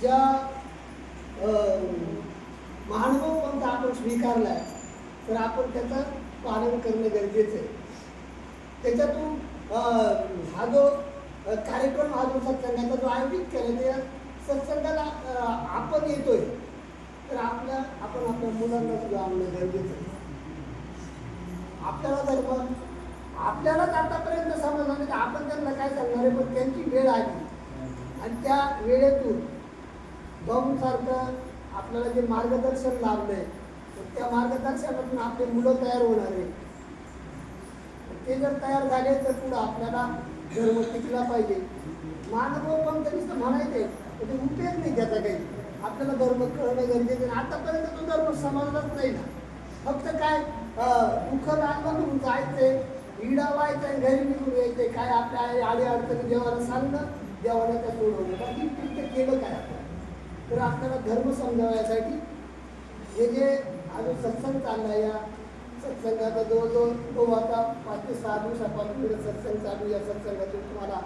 ज्या महानुभव पंथ आपण स्वीकारलाय तर आपण त्याचं पालन करणं गरजेचं आहे. त्याच्यातून हा जो कार्यक्रम हा जो सत्संगाचा जो आयोजित केला त्या सत्संगाला आपण येतोय तर आपल्या आपण आपल्या मुलांना सुद्धा आणणं गरजेचं आहे. आपल्याला धर्म आपल्यालाच आतापर्यंत समजलं नाही तर आपण त्यांना काय सांगणार आहे? पण त्यांची वेळ आली. आणि त्या वेळेतून सारखं आपल्याला जे मार्गदर्शन लाभलंय त्या मार्गदर्शनातून आपले मुलं तयार होणार आहे ते जर तयार झाले तर पुढं आपल्याला धर्म टिकला पाहिजे. मानव पण नुसतं म्हणायचे तर ते उपयोग नाही त्याचा काही. आपल्याला धर्म कळणं गरजेचं आतापर्यंत तो धर्म समजलाच नाही ना. फक्त काय दुःख लागलं म्हणून जायचंय इडा व्हायचंय घरी निघून यायचे काय आपल्या आडी अडचणी देवाला सांगणं देवाला त्या सोडवलं बाकी तिथं केलं काय आपण? तर आपल्याला धर्म समजावण्यासाठी हे जे हा सत्संग चालला या सत्संगाचा जवळजवळ तो आता पाच ते सहा दिवसापासून सत्संग चालू या सत्संगातून तुम्हाला